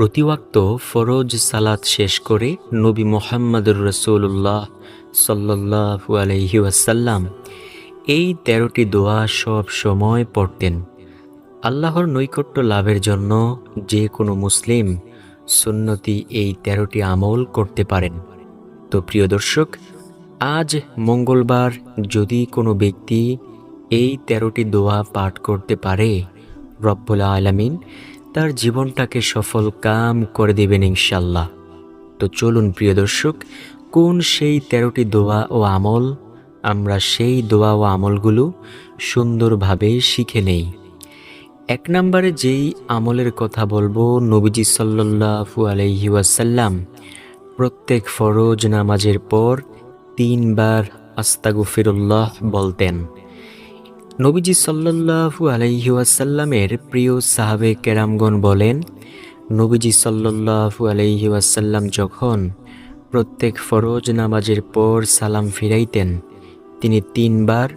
প্রতিওয়াক্ত ফরজ সালাত শেষ করে নবী মোহাম্মদুর রসুল্লাহ সাল্লাহু আলহি ওয়াসাল্লাম এই তেরোটি দোয়া সব সময় পড়তেন। আল্লাহর নৈকট্য লাভের জন্য যে কোনো মুসলিম সুন্নতি এই তেরোটি আমল করতে পারেন। তো প্রিয় দর্শক, আজ মঙ্গলবার যদি কোনো ব্যক্তি এই তেরোটি দোয়া পাঠ করতে পারে, রব্বুল আলামিন তার জীবনটাকে সফল কাম করে দেবেন ইনশাল্লাহ। তো চলুন প্রিয় দর্শক, কোন সেই তেরোটি দোয়া ও আমল? আমরা সেই দোয়া ও আমলগুলো সুন্দরভাবে শিখে নেই। এক নম্বরে যেই আমলের কথা বলব, নবীজি সাল্লাহু আলহি ওয়াসাল্লাম প্রত্যেক ফরজ নামাজের পর তিনবার আস্তাগুফিরুল্লাহ বলতেন। নবীজি সাল্লাহু আলহি ওয়াসাল্লামের প্রিয় সাহাবে কেরামগণ বলেন, নবীজি সাল্লাহু আলহি ওয়াসাল্লাম যখন প্রত্যেক ফরজ নামাজের পর সালাম ফিরাইতেন, তিনি তিনবার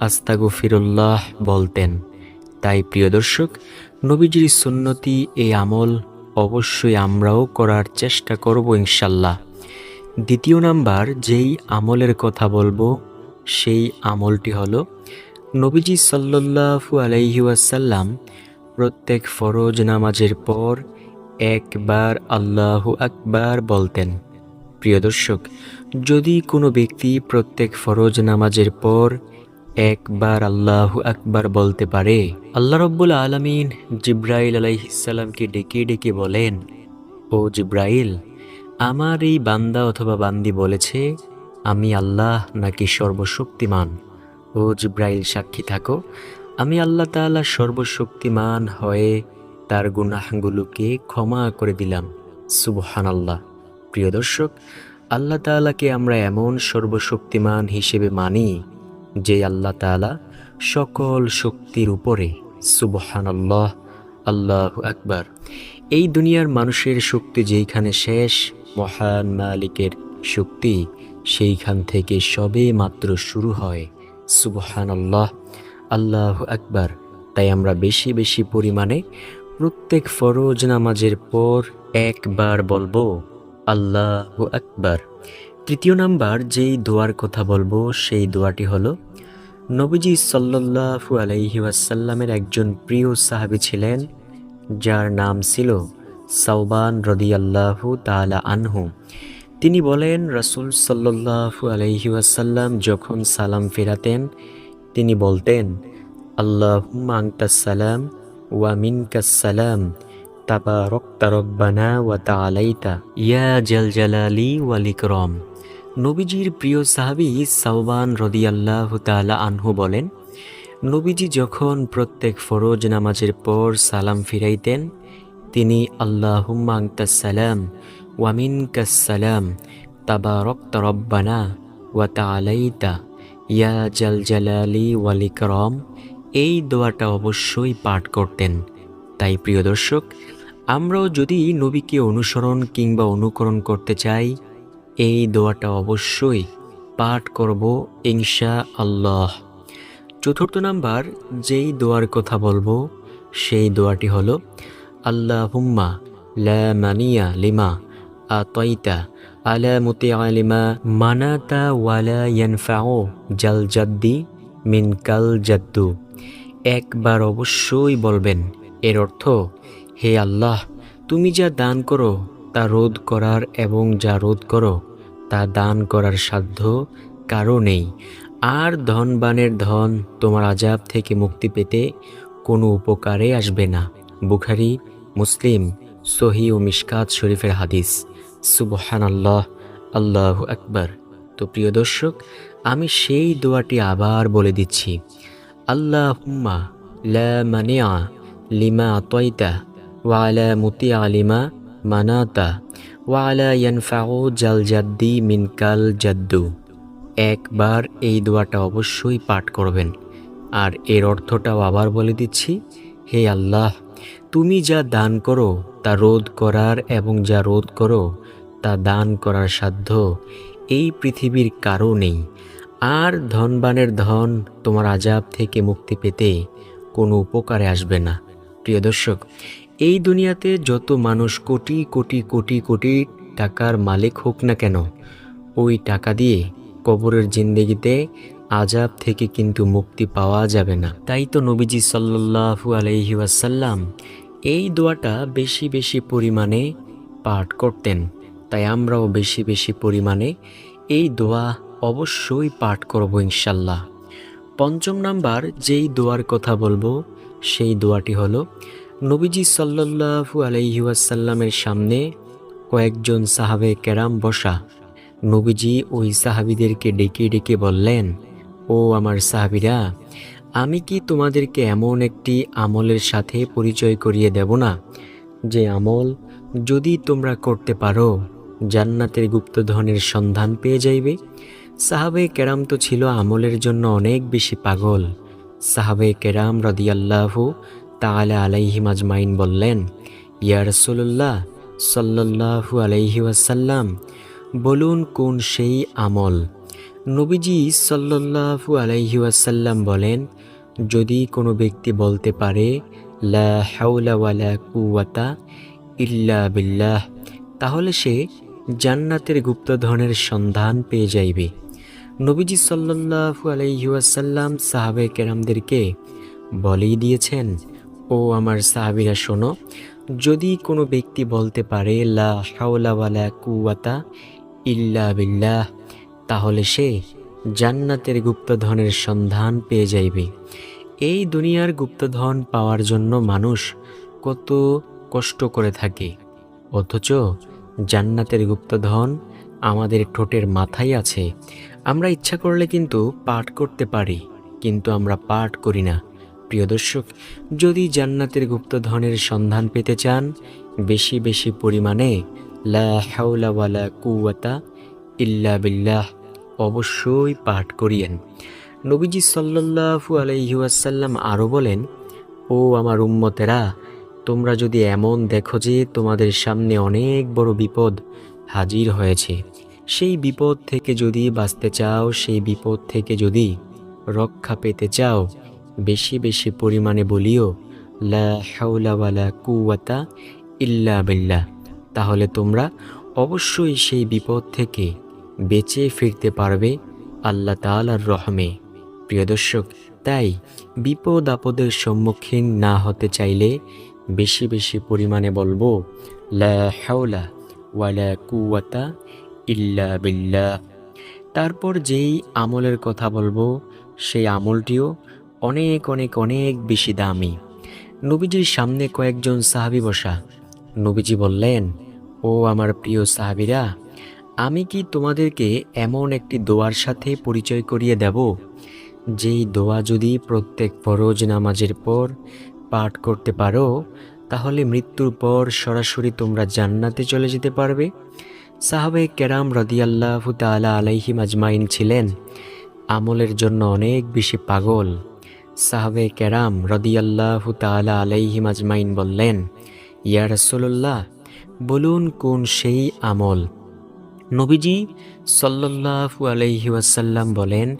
আস্তাগুফিরুল্লাহ বলতেন। তাই প্রিয় দর্শক, নবীজির সুন্নতি এই আমল অবশ্যই আমরাও করার চেষ্টা করব ইনশাল্লাহ। দ্বিতীয় নাম্বার, যেই আমলের কথা বলব, সেই আমলটি হলো নবীজি সাল্লাহু আলাইহি ওয়াসাল্লাম প্রত্যেক ফরজ নামাজের পর একবার আল্লাহু আকবার বলতেন। প্রিয় দর্শক, যদি কোনো ব্যক্তি প্রত্যেক ফরজ নামাজের পর একবার আল্লাহু আকবার বলতে পারে, আল্লাহ রব্বুল আলমিন জিব্রাইল আলাইহিসাল্লামকে ডেকে ডেকে বলেন, ও জিব্রাইল, আমার এই বান্দা অথবা বান্দি বলেছে, আমি আল্লাহ নাকি সর্বশক্তিমান? ও জিব্রাইল সাক্ষী থাকো। আমি আল্লাহ তাআলা সর্বশক্তিমান হয়ে তার গুনাহগুলোকে ক্ষমা করে দিলাম। সুবহান আল্লাহ প্রিয় দর্শক, আল্লাহ তাআলাকে আমরা এমন সর্বশক্তিমান হিসেবে মানি যে আল্লাহ তাআলা সকল শক্তির উপরে সুবহান আল্লাহ আল্লাহ আকবার। এই দুনিয়ার মানুষের শক্তি যেইখানে শেষ, মহান মালিকের শক্তি সেইখান থেকে সবে মাত্র শুরু হয়। সুবহান আল্লাহ আল্লাহ আকবার। তাই আমরা বেশি বেশি পরিমাণে প্রত্যেক ফরজ নামাজের পর একবার বলব, আল্লাহ আকবার। তৃতীয় নাম্বার যেই দোয়ার কথা বলব, সেই দোয়াটি হলো, নবীজি সাল্লাহু আলাইহি ওয়াসাল্লামের একজন প্রিয় সাহাবি ছিলেন, যার নাম ছিল সাউবান রদিয়াল্লাহু তালা আনহু। তিনি বলেন, রাসুল সাল্লাহু আলাইহি ওয়াসাল্লাম যখন সালাম ফেরাতেন, তিনি বলতেন আল্লাহ সালাম ওয়া মিনকাসালাম তাবা রক্তা রব্বানা ওয়া তা আলাইতা ইয়া জাল জালালি ওয়ালিকরম নবীজির প্রিয় সাহাবি সাউবান রদিয়াল্লাহ তালা আনহু বলেন, নবীজি যখন প্রত্যেক ফরজ নামাজের পর সালাম ফিরাইতেন, তিনি আল্লাহুম্মা সালাম ওয়ামিন কাসালাম তাবা রক্ত রব্বানা ওয়া তালাইতা ইয়া জাল জালালি ওয়ালিকরম এই দোয়াটা অবশ্যই পাঠ করতেন। তাই প্রিয় দর্শক, আমরাও যদি নবীকে অনুসরণ কিংবা অনুকরণ করতে চাই, এই দোয়াটা অবশ্যই পাঠ করব ইনশা আল্লাহ চতুর্থ নাম্বার, যেই দোয়ার কথা বলব, সেই দোয়াটি হলো আল্লাহ হুম্মা লা মানিয়া লিমা। আতইতা আলা মুতি আলিমা মানাতা ওয়ালা ইয়ানফাও জাল জাদ্দি মিন কাল জাদ্দু একবার অবশ্যই বলবেন, এর অর্থ, হে আল্লাহ, তুমি যা দান করো, তা রোধ করার এবং যা রোধ করো, তা দান করার সাধ্য কারও নেই। আর ধনবানের ধন তোমার আজাব থেকে মুক্তি পেতে কোনো উপকারে আসবে না। বুখারি, মুসলিম সহি ও মিশকাত শরীফের হাদিস। সুবহান আল্লাহ আল্লাহ আকবর। তো প্রিয় দর্শক, আমি সেই দোয়াটি আবার বলে দিচ্ছি। আল্লাহ হুম্মা লা মানিয়া লিমা আতয়তা ওয়ালা মুতি আলিমা মানাতা ওয়ালা ইয়ানফাউ জাল জাদ্দি মিনকাল জাদ্দু। একবার এই দোয়াটা অবশ্যই পাঠ করবেন। আর এর অর্থটাও আবার বলে দিচ্ছি, হে আল্লাহ, তুমি যা দান করো তা রোধ করার এবং যা রোধ করো, তা দান করার সাধ্য। এই পৃথিবীর কারও নেই। আর ধনবানের ধন তোমার আজাব থেকে মুক্তি পেতে কোনো উপকারে আসবে না। প্রিয় দর্শক, এই দুনিয়াতে যত মানুষ কোটি কোটি কোটি কোটি টাকার মালিক হোক না কেন, ওই টাকা দিয়ে কবরের জিন্দগিতে আজাব থেকে কিন্তু মুক্তি পাওয়া যাবে না। তাই তো নবীজি আলাইহি ওয়াসাল্লাম এই দোয়াটা বেশি বেশি পরিমাণে পাঠ করতেন, তাই আমরাও বেশি বেশি পরিমাণে এই দোয়া অবশ্যই পাঠ করব ইনশাল্লাহ। পঞ্চম নাম্বার যেই দোয়ার কথা বলব, সেই দোয়াটি হলো, নবীজি সাল্লাল্লাহু আলাইহি ওয়াসাল্লামের সামনে কয়েকজন সাহাবে কেরাম বসা। নবীজি ওই সাহাবিদেরকে ডেকে ডেকে বললেন, ও আমার সাহাবিরা আমি কি তোমাদেরকে এমন একটি আমলের সাথে পরিচয় করিয়ে দেব না? যে আমল যদি তোমরা করতে পারো, জান্নাতের গুপ্তধনের সন্ধান পেয়ে যাইবে। সাহাবে কেরাম তো ছিল আমলের জন্য অনেক বেশি পাগল। সাহাবে কেরাম রদিয়াল্লাহু তাআলা আলাইহিম আজমাইন বললেন, ইয়া রাসূলুল্লাহ সাল্লাল্লাহু আলাইহি ওয়াসাল্লাম, বলুন কোন সেই আমল? নবীজি সাল্লাল্লাহু আলাইহি ওয়াসাল্লাম বলেন যদি কোনো ব্যক্তি বলতে পারে, লা কুওয়াতা ইল্লা বিল্লাহ তাহলে সে জান্নাতের গুপ্তধনের সন্ধান পেয়ে যাইবে। নবীজি সাল্লাল্লাহু আলাইহি ওয়াসাল্লাম সাহাবে কেরামদেরকে বলেই দিয়েছেন, ও আমার সাহাবিরা, শোনো, যদি কোনো ব্যক্তি বলতে পারে, লা হাওলা ওয়ালা কুওয়াতা ইল্লা বিল্লাহ তাহলে সে জান্নাতের গুপ্তধনের সন্ধান পেয়ে যাইবে। এই দুনিয়ার গুপ্তধন পাওয়ার জন্য মানুষ কত কষ্ট করে থাকে। অথচ জান্নাতের গুপ্তধন আমাদের ঠোঁটের মাথায় আছে। আমরা ইচ্ছা করলে কিন্তু পাঠ করতে পারি, কিন্তু আমরা পাঠ করি না। প্রিয় দর্শক, যদি জান্নাতের গুপ্তধনের সন্ধান পেতে চান, বেশি বেশি পরিমাণে লা হাওলা ওয়ালা কুওয়াতা ইল্লা বিল্লাহ অবশ্যই পাঠ করিয়েন। নবীজি সাল্লাল্লাহু আলাইহি ওয়াসাল্লাম আরও বলেন, ও আমার উম্মতেরা, তোমরা যদি এমন দেখো যে তোমাদের সামনে অনেক বড় বিপদ হাজির হয়েছে, সেই বিপদ থেকে যদি বাঁচতে চাও, সেই বিপদ থেকে যদি রক্ষা পেতে চাও, বেশি বেশি পরিমাণে বলিও, লা কুওয়াতা ইল্লা বিল্লাহ। তাহলে তোমরা অবশ্যই সেই বিপদ থেকে বেঁচে ফিরতে পারবে আল্লাহ তাআলার রহমে। প্রিয় দর্শক, তাই বিপদ আপদের সম্মুখীন না হতে চাইলে বেশি বেশি পরিমাণে বলব, লা ওয়ালা কুওয়াতা ইল্লা বিল্লাহ। তারপর যেই আমলের কথা বলব, সেই আমলটিও অনেক অনেক অনেক বেশি দামি। নবীজির সামনে কয়েকজন সাহাবি বসা। নবীজি বললেন, ও আমার প্রিয় সাহাবিরা আমি কি তোমাদেরকে এমন একটি দোয়ার সাথে পরিচয় করিয়ে দেব? যেই দোয়া যদি প্রত্যেক ফরজ নামাজের পর পাঠ করতে পারো, তাহলে মৃত্যুর পর সরাসরি তোমরা জান্নাতে চলে যেতে পারবে। সাহাবে কেরাম রদিয়াল্লাহ তালা আলাইহিম আজমাইন ছিলেন। আমলের জন্য অনেক বেশি পাগল। সাহাবে কেরাম রদিয়াল্লাহ তালা আলাইহিম আজমাইন বললেন, ইয়া রাসূলুল্লাহ, বলুন কোন সেই আমল নবীজি সাল্লাল্লাহু আলাইহি ওয়াসাল্লাম বলেন,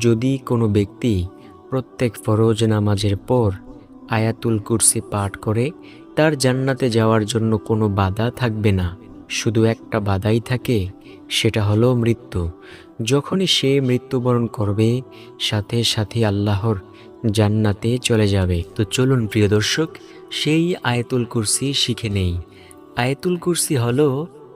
যদি কোনো ব্যক্তি প্রত্যেক ফরজ নামাজের পর আয়াতুল কুরসি পাঠ করে, তার জান্নাতে যাওয়ার জন্য কোনো বাধা থাকবে না। শুধু একটা বাধাই থাকে, সেটা হলো মৃত্যু। যখনই সে মৃত্যুবরণ করবে, সাথে সাথে আল্লাহর জান্নাতে চলে যাবে। তো চলুন প্রিয় দর্শক, সেই আয়াতুল কুরসি শিখে নেই। আয়াতুল কুরসি হলো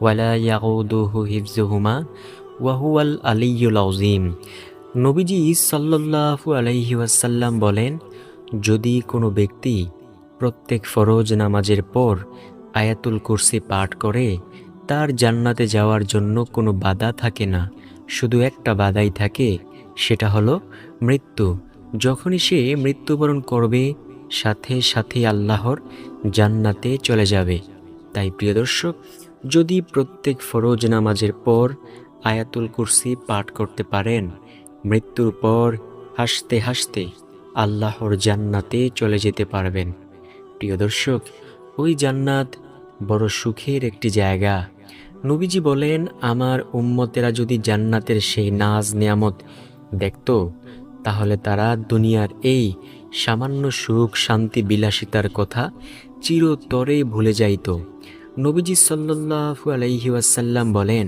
ওয়ালা ইয়াউদুহু হিফজুহুমা ওয়াহুয়াল আলিউল আজিম নবীজি সাল্লু আলাইহি ওয়াসাল্লাম বলেন, যদি কোনো ব্যক্তি প্রত্যেক ফরজ নামাজের পর আয়াতুল কুরসি পাঠ করে, তার জান্নাতে যাওয়ার জন্য কোনো বাধা থাকে না। শুধু একটা বাধাই থাকে, সেটা হলো মৃত্যু। যখনই সে মৃত্যুবরণ করবে, সাথে সাথে আল্লাহর জান্নাতে চলে যাবে। তাই প্রিয় দর্শক যদি প্রত্যেক ফরজ নামাজের পর আয়াতুল কুরসি পাঠ করতে পারেন, মৃত্যুর পর হাসতে হাসতে আল্লাহর জান্নাতে চলে যেতে পারবেন। প্রিয় দর্শক, ওই জান্নাত বড় সুখের একটি জায়গা। নবীজি বলেন, আমার উম্মতেরা যদি জান্নাতের সেই নাজ নিয়ামত দেখত, তাহলে তারা দুনিয়ার এই সামান্য সুখ, শান্তি, বিলাসিতার কথা চিরতরে ভুলে যাইত। নবীজি সাল্লাল্লাহু আলাইহি ওয়াসাল্লাম বলেন,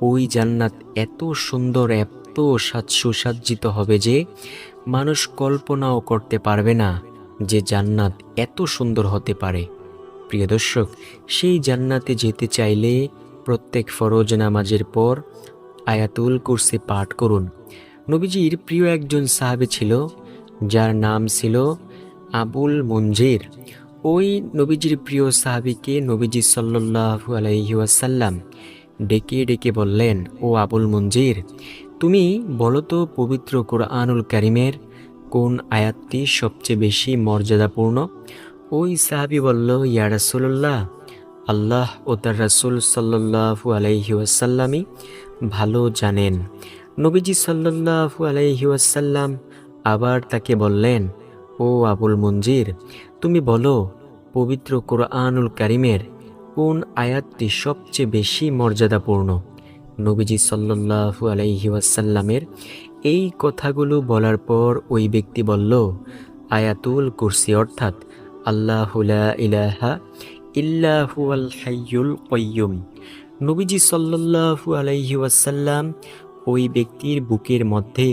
ওই জান্নাত এত সুন্দর, এত সাজ সুসজ্জিত হবে যে মানুষ কল্পনাও করতে পারবে না যে জান্নাত এত সুন্দর হতে পারে। প্রিয় দর্শক, সেই জান্নাতে যেতে চাইলে প্রত্যেক ফরজ নামাজের পর আয়াতুল কুরসি পাঠ করুন। নবীজির প্রিয় একজন সাহাবে ছিল, যার নাম ছিল আবুল মঞ্জির ওই নবীজির প্রিয় সাহাবিকে নবীজি সাল্লাল্লাহু আলাইহি ওয়াসাল্লাম ডেকে ডেকে বললেন, ও আবুল মঞ্জির, তুমি বলো তো পবিত্র কোরআনুল কারিমের কোন আয়াতটি সবচেয়ে বেশি মর্যাদাপূর্ণ? ওই সাহাবি বলল, ইয়া রাসূলুল্লাহ, আল্লাহ ও তার রাসূল সাল্লাল্লাহু আলাইহি ওয়াসাল্লামই ভালো জানেন। নবীজি সাল্লাল্লাহু আলাইহি ওয়াসাল্লাম আবার তাকে বললেন, ও আবুল মঞ্জির তুমি বলো, পবিত্র কোরআনুল কারিমের কোন আয়াতটি সবচেয়ে বেশি মর্যাদাপূর্ণ? নবীজি সাল্লাল্লাহু আলাইহি এই কথাগুলো বলার পর ওই ব্যক্তি বলল, আয়াতুল কুরসি অর্থাৎ আল্লাহ লা ইলাহা ইল্লাহু আল হাইয়ুল কয়্যুম নবীজি সাল্লাল্লাহু আলাইহি ওই ব্যক্তির বুকের মধ্যে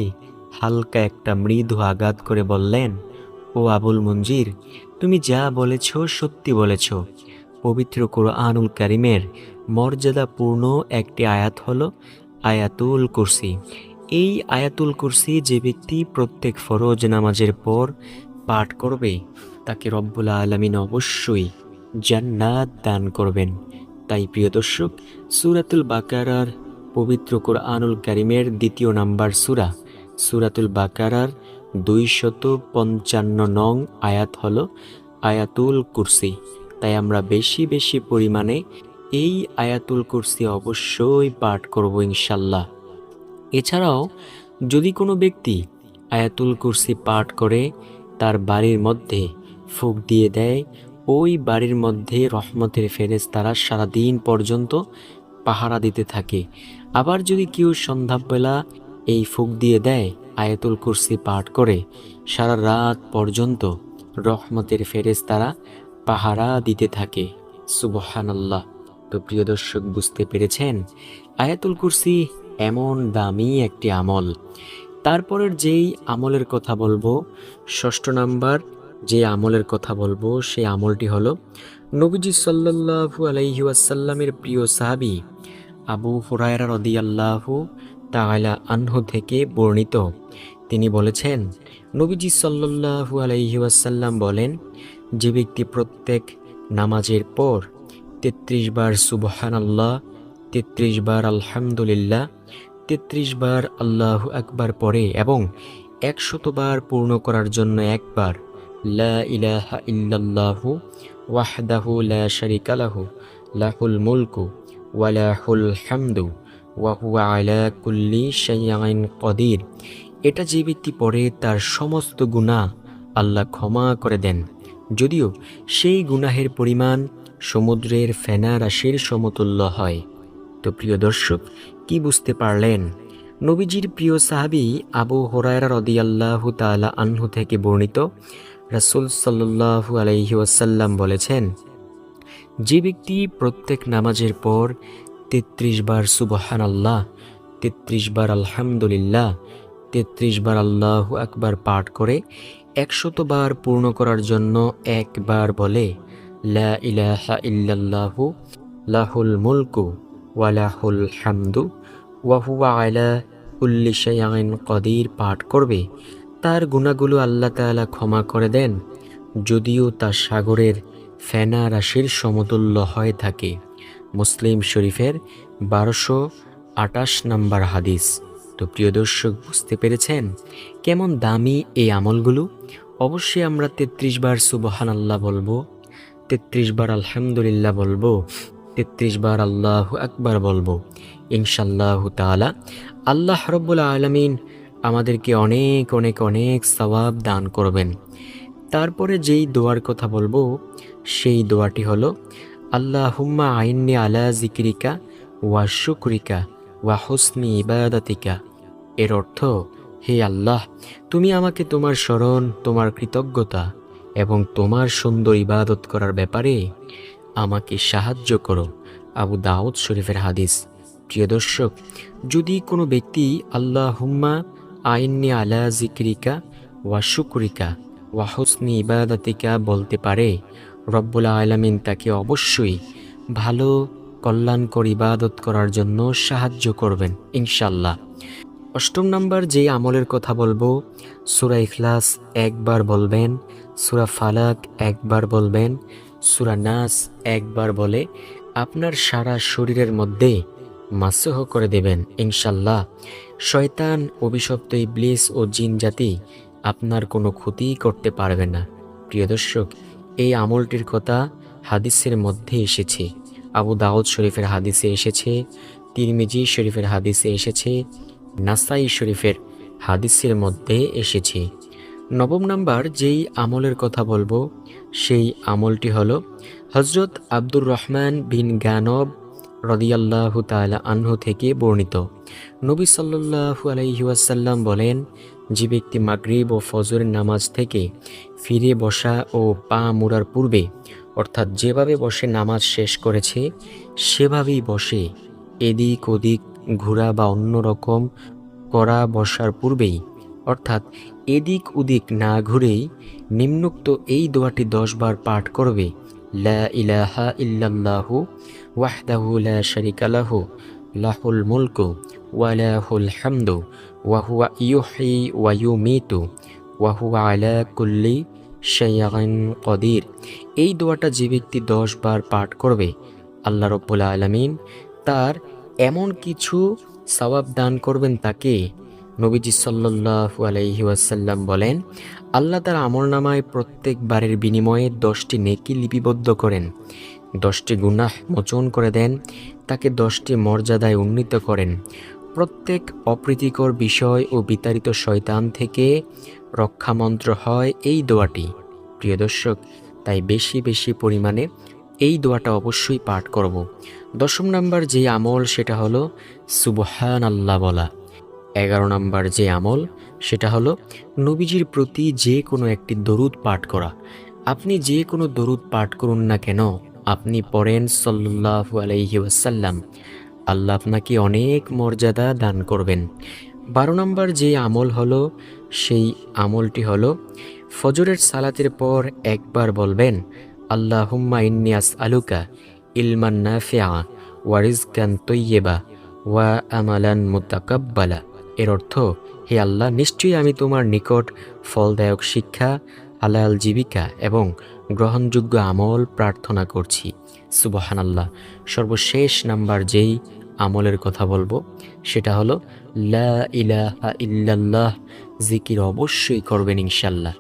হালকা একটা মৃদু আঘাত করে বললেন, ও আবুল মঞ্জির তুমি যা বলেছ, সত্যি বলেছ। পবিত্র কোরআনুল কারিমের মর্যাদাপূর্ণ একটি আয়াত হল আয়াতুল কুরসি। এই আয়াতুল কুরসি যে ব্যক্তি প্রত্যেক ফরজ নামাজের পর পাঠ করবে, তাকে রব্বুল আলমিন অবশ্যই জান্নাত দান করবেন। তাই প্রিয় দর্শক, সুরাতুল বাকারার পবিত্র কোরআনুল কারিমের দ্বিতীয় নাম্বার সুরা, সুরাতুল বাকারার দুইশত পঞ্চান্ন নং আয়াত হল আয়াতুল কুরসি। তাই আমরা বেশি বেশি পরিমাণে এই আয়াতুল কুরসি অবশ্যই পাঠ করব ইনশাল্লাহ এছাড়াও যদি কোনো ব্যক্তি আয়াতুল কুরসি পাঠ করে, তার বাড়ির মধ্যে ফুক দিয়ে দেয়, ওই বাড়ির মধ্যে রহমতের ফেরেজ তারা সারাদিন পর্যন্ত পাহারা দিতে থাকে। আবার যদি কেউ সন্ধ্যাবেলা এই ফুক দিয়ে দেয় আয়াতুল কুরসি পাঠ করে সারা রাত পর্যন্ত রহমতের ফেরেজ তারা পাহারা দিতে থাকে। সুবহানাল্লাহ। তো প্রিয় দর্শক, বুঝতে পেরেছেন? আয়াতুল কুরসি এমন দামি একটি আমল। তারপরের যেই আমলের কথা বলব, ষষ্ঠ নাম্বার যে আমলের কথা বলব, সেই আমলটি হলো নবীজি সাল্লাল্লাহু আলাইহি ওয়াসাল্লামের প্রিয় সাহাবী আবু হুরায়রা রাদিয়াল্লাহু তাআলা আনহু থেকে বর্ণিত। তিনি বলেছেন, নবীজি সাল্লাল্লাহু আলাইহি ওয়াসাল্লাম বলেন, যে ব্যক্তি প্রত্যেক নামাজের পর তেত্রিশ বার সুবহান আল্লাহ তেত্রিশ বার আলহামদুলিল্লাহ, তেত্রিশ বার আল্লাহ আকবার পরে এবং একশতবার পূর্ণ করার জন্য একবার লা ইলাহা ইল্লাল্লাহু ওয়াহদাহু লা লাহুল মুলকু ওয়া লাহুল হামদু। ওয়া হুয়া আলা কুল্লি কদির। এটা যে ব্যক্তি পড়ে তার সমস্ত গুনাহ আল্লাহ ক্ষমা করে দেন। যদিও সেই গুনাহের পরিমাণ সমুদ্রের ফেনা রাশির সমতুল্য হয়। তো প্রিয় দর্শক, কি বুঝতে পারলেন? নবীজির প্রিয় সাহাবি আবু হরায়রা রদিয়াল্লাহু তাআলা আনহু থেকে বর্ণিত রাসূল সাল্লাল্লাহু আলাইহি ওয়াসাল্লাম বলেছেন, যে ব্যক্তি প্রত্যেক নামাজের পর তেত্রিশ বার সুবহান আল্লাহ তেত্রিশ বার আলহামদুলিল্লাহ, তেত্রিশ বার আল্লাহ আকবার পাঠ করে একশত বার পূর্ণ করার জন্য একবার বলে, লা ইলাহা ইল্লাল্লাহু লাহুল মুলকু ওয়ালাহুল হামদু ওয়াহুয়া আলা শাইইন কদির পাঠ করবে। তার গুণাগুলো আল্লাহ তাআলা ক্ষমা করে দেন, যদিও তা সাগরের ফেনা রাশির সমতুল্য হয়ে থাকে। মুসলিম শরীফের বারোশো আটাশ নাম্বার হাদিস। তো প্রিয় দর্শক, বুঝতে পেরেছেন কেমন দামি এই আমলগুলো? অবশ্যই আমরা তেত্রিশ বার সুবহান আল্লাহ বলব, তেত্রিশ বার আলহামদুলিল্লাহ বলব, তেত্রিশ বার আল্লাহ আকবার বলব। ইনশাল্লাহ তাআলা আল্লাহ রব্বুল আলমিন আমাদেরকে অনেক অনেক অনেক সওয়াব দান করবেন। তারপরে যেই দোয়ার কথা বলব, সেই দোয়াটি হলো আল্লাহ হুম্মা আইন্নি আলা জিক্রিকা ওয়া শুক্রিকা ওয়া হুসনি ইবাদাতিকা। এর অর্থ, হে আল্লাহ, তুমি আমাকে তোমার স্মরণ, তোমার কৃতজ্ঞতা এবং তোমার সুন্দর ইবাদত করার ব্যাপারে আমাকে সাহায্য করো। আবু দাউদ শরীফের হাদিস। প্রিয় দর্শক, যদি কোনো ব্যক্তি আল্লাহ হুম্মা আইন্নি আলা জিক্রিকা ওয়া শুক্রিকা ওয়া হুসনি ইবাদাতিকা বলতে পারে রব্বুল আলামিন তাকে অবশ্যই ভালো কল্যাণকর ইবাদত করার জন্য সাহায্য করবেন ইনশাল্লাহ অষ্টম নাম্বার যে আমলের কথা বলব, সুরা ইখলাস একবার বলবেন, সুরা ফালাক একবার বলবেন, সুরা নাস একবার বলে আপনার সারা শরীরের মধ্যে মাসহ করে দেবেন ইনশাল্লাহ শয়তান, অভিশপ্ত ইবলিস ও জিন জাতি আপনার কোনো ক্ষতি করতে পারবে না। প্রিয় দর্শক এই আমলটির কথা হাদিসের মধ্যে এসেছে। আবু দাউদ শরীফের হাদিসে এসেছে, তিরমিজি শরীফের হাদিসে এসেছে, নাসাই শরীফের হাদিসের মধ্যে এসেছে। নবম নাম্বার যেই আমলের কথা বলব, সেই আমলটি হল হজরত আব্দুর রহমান বিন গানব রদিয়াল্লাহু তাআলা আনহু থেকে বর্ণিত। নবী সাল্লাল্লাহু আলাইহি ওয়াসাল্লাম বলেন যে ব্যক্তি মাগরিব ও ফজরের নামাজ থেকে ফিরে বসা ও পা মুড়ার পূর্বে, অর্থাৎ যেভাবে বসে নামাজ শেষ করেছে, সেভাবেই বসে এদিক ওদিক ঘোরা বা অন্য রকম করা বসার পূর্বেই, অর্থাৎ এদিক ওদিক না ঘুরেই নিম্নোক্ত এই দোয়াটি দশবার পাঠ করবে, লা ইলাহা ইল্লাল্লাহু ওয়াহদাহু লা শারিকা লাহু লাহুল মুলকু ওয়া লাহুল হামদু ওয়া হুয়া ইউহয়ি ওয়া ইউমিতু ওয়া হুয়া আলা কুল্লি শাইইন কদির। এই দোয়াটা যে ব্যক্তি দশ বার পাঠ করবে, আল্লাহ রব্বুল আলামিন তার এমন কিছু সওয়াব দান করবেন তাকে। নবীজি সাল্লাল্লাহু আলাইহি ওয়াসাল্লাম বলেন, আল্লাহ তার আমল নামায় প্রত্যেকবারের বিনিময়ে দশটি নেকি লিপিবদ্ধ করেন। দশটি গুনাহ মোচন করে দেন, তাকে দশটি মর্যাদায় উন্নীত করেন। প্রত্যেক অপ্রীতিকর বিষয় ও বিতাড়িত শয়তান থেকে রক্ষামন্ত্র হয় এই দোয়াটি। প্রিয় দর্শক, তাই বেশি বেশি পরিমাণে এই দোয়াটা অবশ্যই পাঠ করব। দশম নাম্বার যে আমল, সেটা হলো সুবহান আল্লাহ বলা। এগারো নাম্বার যে আমল, সেটা হলো নবীজির প্রতি যে কোনো একটি দরুদ পাঠ করা। আপনি যে কোনো দরুদ পাঠ করুন না কেন আপনি পড়েন সাল্লাহু আলাইহি ওয়াসাল্লাম। আল্লাহ আপনাকে অনেক মর্যাদা দান করবেন। বারো নম্বর যে আমল হলো, সেই আমলটি হলো, ফজরের সালাতের পর একবার বলবেন আল্লাহ হুম্মা ইন্নিয়াস আলুকা ইলমান নাফিয়া ওয়ারিজকান তৈয়েবা ওয়া আমালান মুতাকাব্বালা। এর অর্থ, হে আল্লাহ, নিশ্চয়ই আমি তোমার নিকট ফলদায়ক শিক্ষা, হালাল জীবিকা এবং গ্রহণযোগ্য আমল প্রার্থনা করছি। সুবহান আল্লাহ সর্বশেষ নাম্বার যেই আমলের কথা বলব, সেটা হলো, লা ইলাহা ইল্লাল্লাহ। জিকির অবশ্যই করবেন ইনশাল্লাহ।